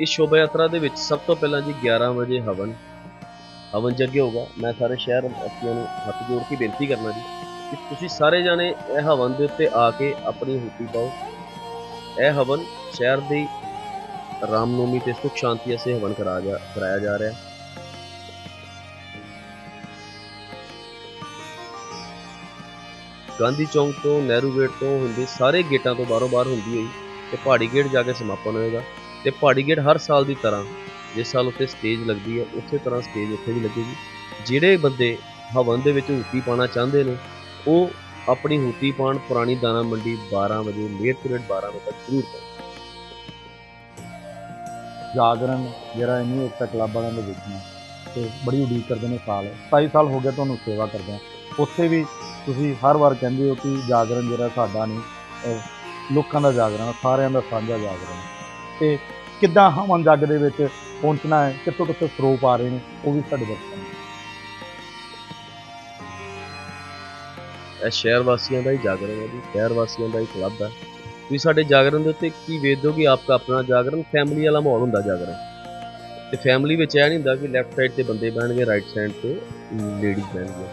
ਇਸ ਸ਼ੋਭਾ ਯਾਤਰਾ ਦੇ ਵਿੱਚ ਸਭ ਤੋਂ ਪਹਿਲਾਂ ਜੀ 11 ਵਜੇ ਹਵਨ ਹਵਨ ਜੱਗੇ ਹੋਗਾ ਮੈਂ ਸਾਰੇ ਸ਼ਹਿਰ ਵਾਸੀਆਂ ਨੂੰ ਹੱਥ ਜੋੜ ਕੇ ਬੇਨਤੀ ਕਰਨਾ ਜੀ ਕਿ ਤੁਸੀਂ ਸਾਰੇ ਜਾਣੇ ਇਹ ਹਵਨ ਦੇ ਉੱਤੇ ਆ ਕੇ ਆਪਣੀ ਹੂਤੀ ਪਾਓ। ਇਹ ਹਵਨ ਸ਼ਹਿਰ ਦੀ ਰਾਮਨੋਮੀ ਤੇ ਸੁਖ ਸ਼ਾਂਤੀ ਅਸੇ ਹਵਨ ਕਰਾ ਜਾ, ਕਰਾਇਆ ਜਾ ਰਿਹਾ। ਹੈ ਗਾਂਧੀ ਚੌਂਕ ਤੋਂ ਨਹਿਰੂ ਗੇਟ ਤੋਂ ਹੁੰਦੀ, ਸਾਰੇ ਗੇਟਾਂ ਤੋਂ ਬਾਹਰੋਂ ਬਾਹਰ ਹੁੰਦੀ ਹੋਈ ਤੇ ਪਹਾੜੀ ਗੇਟ ਜਾ ਕੇ ਸਮਾਪਨ ਹੋਏਗਾ। ਤੇ ਪਹਾੜੀ ਗੇਟ ਹਰ ਸਾਲ ਦੀ ਤਰ੍ਹਾਂ, ਜਿਸ ਸਾਲ ਉੱਤੇ ਸਟੇਜ ਲੱਗਦੀ ਹੈ, ਉਸੇ ਤਰ੍ਹਾਂ ਸਟੇਜ ਉੱਥੇ ਵੀ ਲੱਗੇਗੀ। ਜਿਹੜੇ ਬੰਦੇ ਹਵਨ ਦੇ ਵਿੱਚ ਹੂਤੀ ਪਾਣਾ ਚਾਹੁੰਦੇ ਨੇ, ਉਹ ਆਪਣੀ ਹੂਤੀ ਪਾਣ ਪੁਰਾਣੀ ਦਾਣਾ ਮੰਡੀ 12 ਵਜੇ ਲੇਟ ਪੀਰੀਅਡ 12 ਵਜੇ ਤੱਕ ਜ਼ਰੂਰ ਪਾਓ ਜਾਗਰਣ, ਜਿਹੜਾ ਇਹਨੂੰ ਇੱਕ ਕਲੱਬ ਕਲੱਬਾਂ ਦਾ ਵਿੱਚ ਨੇ ਤੇ ਬੜੀ ਉਡੀਕ ਕਰਦੇ ਨੇ ਸਾਲ। 27 ਸਾਲ ਹੋ ਗਿਆ ਤੁਹਾਨੂੰ ਸੇਵਾ ਕਰਦੇ ਆ। ਉੱਥੇ ਵੀ ਤੁਸੀਂ ਹਰ ਵਾਰ ਕਹਿੰਦੇ ਹੋ ਕਿ ਜਾਗਰਣ ਜਿਹੜਾ ਸਾਡਾ ਨਹੀਂ ਲੋਕਾਂ ਦਾ ਜਾਗਰਣ, ਸਾਰਿਆਂ ਦਾ ਸਾਂਝਾ ਜਾਗਰਣ। ਤੇ ਕਿੱਦਾਂ ਹਵਨ ਜੱਗ ਦੇ ਵਿੱਚ ਪਹੁੰਚਣਾ ਹੈ, ਕਿੱਥੋਂ ਕਿੱਥੋਂ ਸਰੋਪ ਆ ਰਹੇ ਨੇ, ਉਹ ਵੀ ਸਾਡੇ ਦਰਸ਼ਕਾਂ ਇਹ ਸ਼ਹਿਰ ਵਾਸੀਆਂ ਦਾ ਹੀ ਜਾਗਰਣ ਹੈ ਜੀ, ਸ਼ਹਿਰ ਵਾਸੀਆਂ ਦਾ ਹੀ ਕਲੱਬ ਹੈ। ਤੁਸੀਂ ਸਾਡੇ ਜਾਗਰਣ ਦੇ ਉੱਤੇ ਕੀ ਵੇਖਦੇ ਹੋ ਕਿ ਆਪਕਾ ਆਪਣਾ ਜਾਗਰਣ ਫੈਮਿਲੀ ਵਾਲਾ ਮਾਹੌਲ ਹੁੰਦਾ ਜਾਗਰਣ? ਤੇ ਫੈਮਿਲੀ ਵਿੱਚ ਇਹ ਨਹੀਂ ਹੁੰਦਾ ਕਿ ਲੈਫਟ ਸਾਈਡ ਤੇ ਬੰਦੇ ਬਹਿਣਗੇ ਰਾਈਟ ਸਾਈਡ ਤੇ ਲੇਡੀਜ਼ ਬਹਿਣਗੇ।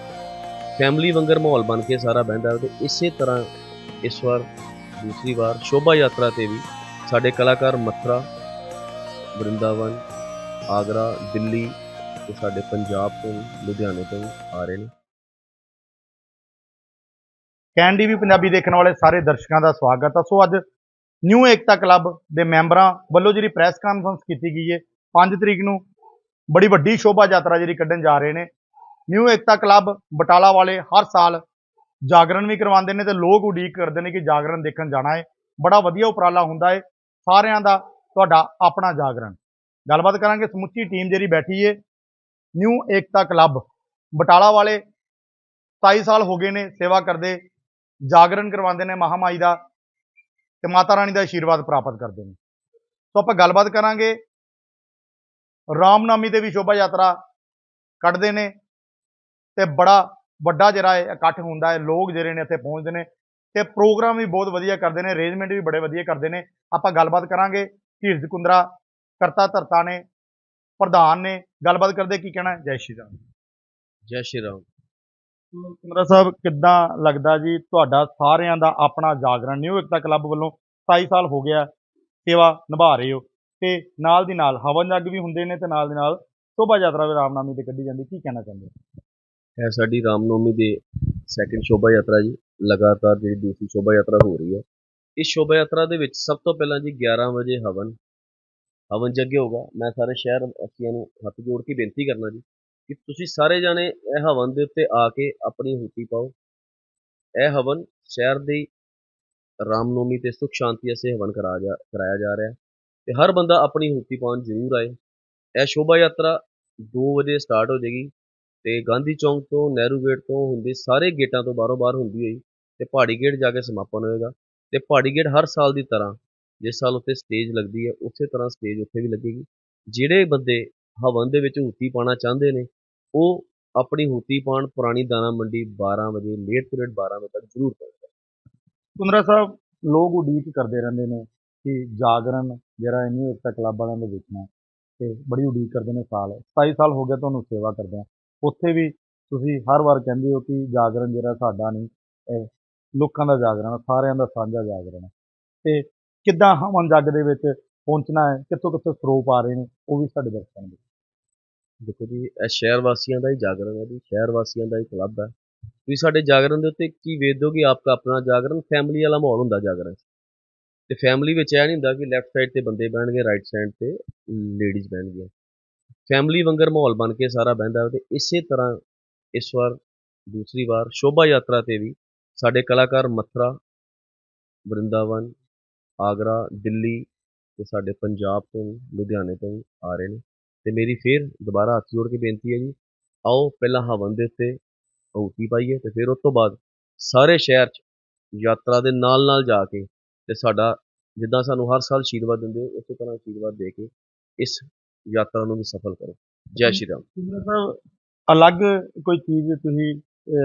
ਫੈਮਿਲੀ ਵਾਂਗਰ ਮਾਹੌਲ ਬਣ ਕੇ ਸਾਰਾ ਬਹਿੰਦਾ ਹੈ ਤੇ ਇਸੇ ਤਰ੍ਹਾਂ ਇਸ ਵਾਰ ਦੂਸਰੀ ਵਾਰ ਸ਼ੋਭਾ ਯਾਤਰਾ ਤੇ ਵੀ ਸਾਡੇ ਕਲਾਕਾਰ ਮਥੁਰਾ, ਵਰਿੰਦਾਵਨ, ਆਗਰਾ, ਦਿੱਲੀ ਤੇ ਸਾਡੇ ਪੰਜਾਬ ਤੋਂ, ਲੁਧਿਆਣੇ ਤੋਂ ਆ ਰਹੇ ਨੇ। ਕੈਨ ਵੀ ਪੰਜਾਬੀ ਦੇਖਣ ਵਾਲੇ ਸਾਰੇ ਦਰਸ਼ਕਾਂ ਦਾ ਸਵਾਗਤ ਹੈ ਸੋ ਅੱਜ ਨਿਊ ਏਕਤਾ ਕਲੱਬ ਦੇ ਮੈਂਬਰਾਂ ਵੱਲੋਂ ਜਿਹੜੀ ਪ੍ਰੈਸ ਕਾਨਫਰੰਸ ਕੀਤੀ ਗਈ ਹੈ 5 ਤਰੀਕ ਨੂੰ ਬੜੀ ਵੱਡੀ ਸ਼ੋਭਾ ਯਾਤਰਾ ਜਿਹੜੀ ਕੱਢਣ ਜਾ ਰਹੇ ਨੇ। ਨਿਊ ਏਕਤਾ ਕਲੱਬ ਬਟਾਲਾ ਵਾਲੇ ਹਰ ਸਾਲ ਜਾਗਰਣ ਵੀ ਕਰਵਾਉਂਦੇ ਨੇ ਤੇ ਲੋਕ ਉਡੀਕ ਕਰਦੇ ਨੇ ਕਿ ਜਾਗਰਣ ਦੇਖਣ ਜਾਣਾ ਹੈ। ਬੜਾ ਵਧੀਆ ਉਪਰਾਲਾ ਹੁੰਦਾ ਹੈ। ਸਾਰਿਆਂ ਦਾ ਤੁਹਾਡਾ ਆਪਣਾ ਜਾਗਰਣ। ਗੱਲਬਾਤ ਕਰਾਂਗੇ, ਸਮੁੱਚੀ ਟੀਮ ਜਿਹੜੀ ਬੈਠੀ ਹੈ ਨਿਊ ਏਕਤਾ ਕਲੱਬ ਬਟਾਲਾ ਵਾਲੇ 27 ਸਾਲ ਹੋ ਗਏ ਨੇ ਸੇਵਾ ਕਰਦੇ, ਜਾਗਰਣ ਕਰਵਾਉਂਦੇ ਨੇ ਮਹਾਮਾਈ ਦਾ ਤੇ ਮਾਤਾ ਰਾਣੀ ਦਾ ਆਸ਼ੀਰਵਾਦ ਪ੍ਰਾਪਤ ਕਰਦੇ ਨੇ। ਸੋ ਆਪਾਂ ਗੱਲਬਾਤ ਕਰਾਂਗੇ ਰਾਮਨਾਮੀ ਤੇ ਵੀ ਸ਼ੋਭਾ ਯਾਤਰਾ ਕੱਢਦੇ ਨੇ ਤੇ ਬੜਾ ਵੱਡਾ ਜਿਹੜਾ ਇਹ ਇਕੱਠ ਹੁੰਦਾ ਹੈ, ਲੋਕ ਜਿਹੜੇ ਨੇ ਇੱਥੇ ਪਹੁੰਚਦੇ ਨੇ ਤੇ ਪ੍ਰੋਗਰਾਮ ਵੀ ਬਹੁਤ ਵਧੀਆ ਕਰਦੇ ਨੇ ਅਰੇਂਜਮੈਂਟ ਵੀ ਬੜੇ ਵਧੀਆ ਕਰਦੇ ਨੇ ਆਪਾਂ ਗੱਲਬਾਤ ਕਰਾਂਗੇ ਧੀਰਜ ਕੁੰਦਰਾ ਕਰਤਾ ਧਰਤਾ ਨੇ ਪ੍ਰਧਾਨ ਨੇ ਗੱਲਬਾਤ ਕਰਦੇ ਕੀ ਕਹਿਣਾ? ਜੈ ਸ਼੍ਰੀ ਰਾਮ ਜੈ ਸ਼੍ਰੀ ਰਾਮ ਕੁੰਦਰਾ ਸਾਹਿਬ ਕਿੱਦਾਂ ਲੱਗਦਾ ਜੀ ਤੁਹਾਡਾ ਸਾਰਿਆਂ ਦਾ ਆਪਣਾ ਜਾਗਰਣ ਨਿਊ ਏਕਤਾ ਕਲੱਬ ਵੱਲੋਂ 27 ਸਾਲ ਹੋ ਗਿਆ ਸੇਵਾ ਨਿਭਾ ਰਹੇ ਹੋ ਤੇ ਨਾਲ ਦੀ ਨਾਲ ਹਵਨ ਜੱਗ ਵੀ ਹੁੰਦੇ ਨੇ ਤੇ ਨਾਲ ਦੀ ਨਾਲ ਸ਼ੋਭਾ ਯਾਤਰਾ ਵੀ ਰਾਮਨਾਮੀ ਤੇ ਕੱਢੀ ਜਾਂਦੀ ਕੀ ਕਹਿਣਾ ਚਾਹੁੰਦੇ ਹੋ? ਇਹ ਸਾਡੀ ਰਾਮਨੌਮੀ ਦੇ ਸੈਕਿੰਡ ਸ਼ੋਭਾ ਯਾਤਰਾ ਜੀ, ਲਗਾਤਾਰ ਜਿਹੜੀ ਦੂਸਰੀ ਸ਼ੋਭਾ ਯਾਤਰਾ ਹੋ ਰਹੀ ਹੈ। ਇਸ ਸ਼ੋਭਾ ਯਾਤਰਾ ਦੇ ਵਿੱਚ ਸਭ ਤੋਂ ਪਹਿਲਾਂ ਜੀ 11 ਵਜੇ ਹਵਨ ਹਵਨ ਯੱਗ ਹੋਗਾ। ਮੈਂ ਸਾਰੇ ਸ਼ਹਿਰ ਵਾਸੀਆਂ ਨੂੰ ਹੱਥ ਜੋੜ ਕੇ ਬੇਨਤੀ ਕਰਨਾ ਜੀ ਕਿ ਤੁਸੀਂ ਸਾਰੇ ਜਾਣੇ ਇਹ ਹਵਨ ਦੇ ਉੱਤੇ ਆ ਕੇ ਆਪਣੀ ਹੂਤੀ ਪਾਓ। ਇਹ ਹਵਨ ਸ਼ਹਿਰ ਦੀ ਰਾਮਨੌਮੀ ਤੇ ਸੁਖ ਸ਼ਾਂਤੀ ਅਸੇ ਹਵਨ ਕਰਾ ਜਾ, ਕਰਾਇਆ ਜਾ ਰਿਹਾ ਹੈ ਤੇ ਹਰ ਬੰਦਾ ਆਪਣੀ ਹੂਤੀ ਪਾਉਣ ਜ਼ਰੂਰ ਆਏ। ਇਹ ਸ਼ੋਭਾ ਯਾਤਰਾ 2 ਵਜੇ ਸਟਾਰਟ ਹੋ ਜਾਏਗੀ। ਅਤੇ ਗਾਂਧੀ ਚੌਂਕ ਤੋਂ ਨਹਿਰੂ ਗੇਟ ਤੋਂ ਹੁੰਦੇ ਸਾਰੇ ਗੇਟਾਂ ਤੋਂ ਬਾਹਰੋਂ ਬਾਹਰ ਹੁੰਦੀ ਹੋਈ ਅਤੇ ਪਹਾੜੀ ਗੇਟ ਜਾ ਕੇ ਸਮਾਪਨ ਹੋਏਗਾ। ਅਤੇ ਪਹਾੜੀ ਗੇਟ ਹਰ ਸਾਲ ਦੀ ਤਰ੍ਹਾਂ, ਜਿਸ ਸਾਲ ਉੱਥੇ ਸਟੇਜ ਲੱਗਦੀ ਹੈ, ਉਸੇ ਤਰ੍ਹਾਂ ਸਟੇਜ ਉੱਥੇ ਵੀ ਲੱਗੇਗੀ। ਜਿਹੜੇ ਬੰਦੇ ਹਵਨ ਦੇ ਵਿੱਚ ਹੂਤੀ ਪਾਉਣਾ ਚਾਹੁੰਦੇ ਨੇ, ਉਹ ਆਪਣੀ ਹੂਤੀ ਪਾਉਣ ਪੁਰਾਣੀ ਦਾਣਾ ਮੰਡੀ 12 ਵਜੇ ਲੇਟ ਪੀਰੀਅਡ 12 ਵਜੇ ਤੱਕ ਜ਼ਰੂਰ ਪਾਓ ਕੁੰਦਰਾ ਸਾਹਿਬ, ਲੋਕ ਉਡੀਕ ਕਰਦੇ ਰਹਿੰਦੇ ਨੇ ਕਿ ਜਾਗਰਣ ਜਿਹੜਾ ਨਿਊ ਏਕਤਾ ਕਲੱਬ ਵਾਲਿਆਂ ਦੇ ਵਿੱਚ ਤੇ ਬੜੀ ਉਡੀਕ ਕਰਦੇ ਨੇ ਸਾਲ। 27 ਸਾਲ ਹੋ ਗਿਆ ਤੁਹਾਨੂੰ ਸੇਵਾ ਕਰਦੇ ਆ। ਉੱਥੇ ਵੀ ਤੁਸੀਂ ਹਰ ਵਾਰ ਕਹਿੰਦੇ ਹੋ ਕਿ ਜਾਗਰਣ ਜਿਹੜਾ ਸਾਡਾ ਨਹੀਂ ਲੋਕਾਂ ਦਾ ਜਾਗਰਣ ਸਾਰਿਆਂ ਦਾ ਸਾਂਝਾ ਜਾਗਰਣ ਆ। ਤੇ ਕਿੱਦਾਂ ਹਵਨ ਜੱਗ ਦੇ ਵਿੱਚ ਪਹੁੰਚਣਾ ਹੈ, ਕਿੱਥੋਂ ਕਿੱਥੋਂ ਸਰੋਪ ਆ ਰਹੇ ਨੇ, ਉਹ ਵੀ ਸਾਡੇ ਦਰਸ਼ਕਾਂ ਨੂੰ ਦੇਖੋ ਜੀ, ਇਹ ਸ਼ਹਿਰ ਵਾਸੀਆਂ ਦਾ ਹੀ ਜਾਗਰਣ ਹੈ ਜੀ, ਸ਼ਹਿਰ ਵਾਸੀਆਂ ਦਾ ਹੀ ਕਲੱਬ ਹੈ ਤੁਸੀਂ ਸਾਡੇ ਜਾਗਰਣ ਦੇ ਉੱਤੇ ਕੀ ਵੇਖਦੇ ਹੋ ਕਿ ਆਪਕਾ ਆਪਣਾ ਜਾਗਰਣ ਫੈਮਿਲੀ ਵਾਲਾ ਮਾਹੌਲ ਹੁੰਦਾ ਜਾਗਰਣ 'ਚ? ਤੇ ਫੈਮਿਲੀ ਵਿੱਚ ਇਹ ਨਹੀਂ ਹੁੰਦਾ ਕਿ ਲੈਫਟ ਸਾਈਡ ਤੇ ਬੰਦੇ ਬਹਿਣਗੇ ਰਾਈਟ ਸਾਈਡ ਤੇ ਲੇਡੀਜ਼ ਬਹਿਣਗੀਆਂ। ਫੈਮਿਲੀ ਵਾਂਗਰ ਮਾਹੌਲ ਬਣ ਕੇ ਸਾਰਾ ਬਹਿੰਦਾ ਹੈ ਤੇ ਇਸੇ ਤਰ੍ਹਾਂ ਇਸ ਵਾਰ ਦੂਸਰੀ ਵਾਰ ਸ਼ੋਭਾ ਯਾਤਰਾ ਤੇ ਵੀ ਸਾਡੇ ਕਲਾਕਾਰ ਮਥੁਰਾ, ਵਰਿੰਦਾਵਨ, ਆਗਰਾ, ਦਿੱਲੀ ਤੇ ਸਾਡੇ ਪੰਜਾਬ ਤੋਂ, ਲੁਧਿਆਣੇ ਤੋਂ ਆ ਰਹੇ ਨੇ। ਤੇ ਮੇਰੀ ਫੇਰ ਦੁਬਾਰਾ ਹੱਥ ਜੋੜ ਕੇ ਬੇਨਤੀ ਹੈ ਜੀ, ਆਓ ਪਹਿਲਾਂ ਹਵਨ ਦੇ ਉੱਤੇ ਹੂਤੀ ਪਾਈਏ ਤੇ ਫਿਰ ਉਸ ਤੋਂ ਬਾਅਦ ਸਾਰੇ ਸ਼ਹਿਰ 'ਚ ਯਾਤਰਾ ਦੇ ਨਾਲ ਨਾਲ ਜਾ ਕੇ ਤੇ ਸਾਡਾ ਜਿੱਦਾਂ ਸਾਨੂੰ ਹਰ ਸਾਲ ਆਸ਼ੀਰਵਾਦ ਦਿੰਦੇ ਹੋ, ਉਸੇ ਤਰ੍ਹਾਂ ਆਸ਼ੀਰਵਾਦ ਦੇ ਕੇ ਇਸ ਯਾਤਰਾ ਨੂੰ ਵੀ ਸਫਲ ਕਰੋ। ਜੈ ਸ਼੍ਰੀ ਰਾਮ। ਸਾਹਿਬ ਅਲੱਗ ਕੋਈ ਚੀਜ਼ ਤੁਸੀਂ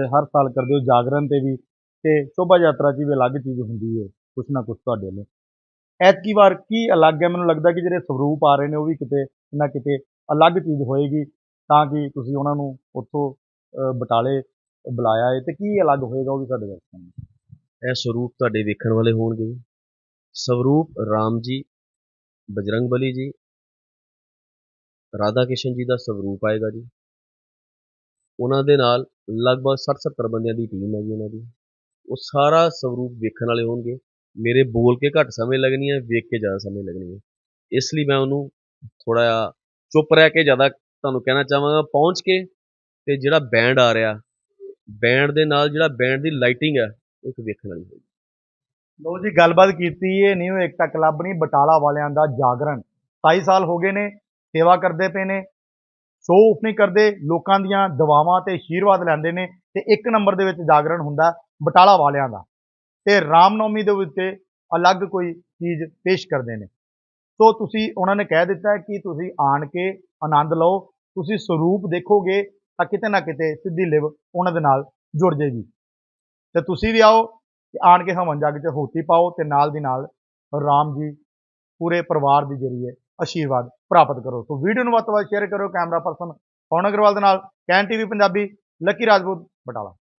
ਹਰ ਸਾਲ ਕਰਦੇ ਹੋ ਜਾਗਰਣ ਤੇ ਵੀ ਤੇ ਸ਼ੋਭਾ ਯਾਤਰਾ 'ਚ ਵੀ ਅਲੱਗ ਚੀਜ਼ ਹੁੰਦੀ ਹੈ ਕੁਛ ਨਾ ਕੁਛ ਤੁਹਾਡੇ ਵੱਲੋਂ ਐਤਕੀ ਵਾਰ ਕੀ ਅਲੱਗ ਹੈ? ਮੈਨੂੰ ਲੱਗਦਾ ਕਿ ਜਿਹੜੇ ਸਰੂਪ ਆ ਰਹੇ ਨੇ ਉਹ ਵੀ ਕਿਤੇ ਨਾ ਕਿਤੇ ਅਲੱਗ ਚੀਜ਼ ਹੋਏਗੀ ਤਾਂ ਕਿ ਤੁਸੀਂ ਉਹਨਾਂ ਨੂੰ ਉੱਥੋਂ ਬਟਾਲੇ ਬੁਲਾਇਆ ਹੈ ਤੇ ਕੀ ਅਲੱਗ ਹੋਏਗਾ ਉਹ ਵੀ ਸਾਡੇ ਦਰਸ਼ਕਾਂ ਨੂੰ। ਇਹ ਸਰੂਪ ਤੁਹਾਡੇ ਵੇਖਣ ਵਾਲੇ ਹੋਣਗੇ ਜੀ। ਸਰੂਪ ਰਾਮ ਜੀ ਬਜਰੰਗ ਬਲੀ ਜੀ ਰਾਧਾ ਕ੍ਰਿਸ਼ਨ ਜੀ ਦਾ ਸਵਰੂਪ ਆਏਗਾ ਜੀ। ਉਹਨਾਂ ਦੇ ਨਾਲ ਲਗਭਗ 60-70 ਬੰਦਿਆਂ ਦੀ ਟੀਮ ਹੈ ਜੀ ਉਹਨਾਂ ਦੀ। ਉਹ ਸਾਰਾ ਸਵਰੂਪ ਵੇਖਣ ਵਾਲੇ ਹੋਣਗੇ। ਮੇਰੇ ਬੋਲ ਕੇ ਘੱਟ ਸਮੇਂ ਲੱਗਣੀ ਹੈ, ਵੇਖ ਕੇ ਜ਼ਿਆਦਾ ਸਮੇਂ ਲੱਗਣੀ ਹੈ। ਇਸ ਲਈ ਮੈਂ ਉਹਨੂੰ ਥੋੜਾ ਜਿਹਾ ਚੁੱਪ ਰਹਿ ਕੇ ਜ਼ਿਆਦਾ ਤੁਹਾਨੂੰ ਕਹਿਣਾ ਚਾਹਾਂਗਾ, ਪਹੁੰਚ ਕੇ ਤੇ ਜਿਹੜਾ ਬੈਂਡ ਆ ਰਿਹਾ ਬੈਂਡ ਦੇ ਨਾਲ ਜਿਹੜਾ ਬੈਂਡ ਦੀ ਲਾਈਟਿੰਗ ਹੈ, ਉਹ ਇੱਕ ਵੇਖਣ ਵਾਲੀ ਹੋਏਗੀ। ਲੋ ਜੀ, ਗੱਲਬਾਤ ਕੀਤੀ ਇਹ ਨਿਊ ਏਕਤਾ ਕਲੱਬ ਨਹੀਂ, ਬਟਾਲਾ ਵਾਲਿਆਂ ਦਾ ਜਾਗਰਣ। 27 ਸਾਲ ਹੋ ਗਏ ਨੇ ਸੇਵਾ ਕਰਦੇ ਪਏ ਨੇ ਸ਼ੋ ਉਫ ਨਹੀਂ ਕਰਦੇ, ਲੋਕਾਂ ਦੀਆਂ ਦਵਾਵਾਂ ਤੇ ਆਸ਼ੀਰਵਾਦ ਲੈਂਦੇ ਨੇ ਤੇ ਇੱਕ ਨੰਬਰ ਦੇ ਵਿੱਚ ਜਾਗਰਣ ਹੁੰਦਾ ਬਟਾਲਾ ਵਾਲਿਆਂ ਦਾ ਤੇ ਰਾਮਨੌਮੀ ਦੇ ਉੱਤੇ ਅਲੱਗ ਕੋਈ ਚੀਜ਼ ਪੇਸ਼ ਕਰਦੇ ਨੇ। ਸੋ ਤੁਸੀਂ ਉਹਨਾਂ ਨੇ ਕਹਿ ਦਿੱਤਾ ਕਿ ਤੁਸੀਂ ਆਣ ਕੇ ਆਨੰਦ ਲਓ, ਤੁਸੀਂ ਸਰੂਪ ਦੇਖੋਗੇ ਤਾਂ ਕਿਤੇ ਨਾ ਕਿਤੇ ਸਿੱਧੀ ਲਿਵ ਉਹਨਾਂ ਦੇ ਨਾਲ ਜੁੜ ਜਾਏਗੀ ਤੇ ਤੁਸੀਂ ਵੀ ਆਓ ਤੇ ਆਣ ਕੇ ਹਵਨ ਜੱਗ 'ਚ ਹੋਤੀ ਪਾਓ ਤੇ ਨਾਲ ਦੀ ਨਾਲ ਰਾਮ ਜੀ ਪੂਰੇ ਪਰਿਵਾਰ ਦੀ ਜਿਹੜੀ ਹੈ ਆਸ਼ੀਰਵਾਦ ਪ੍ਰਾਪਤ ਕਰੋ। ਸੋ ਵੀਡੀਓ ਨੂੰ ਵੱਧ ਤੋਂ ਵੱਧ ਸ਼ੇਅਰ ਕਰੋ ਕੈਮਰਾ ਪਰਸਨ ਪੌਣ ਅਗਰਵਾਲ ਦੇ ਨਾਲ? Can TV Punjabi, Lucky Rajput Batala.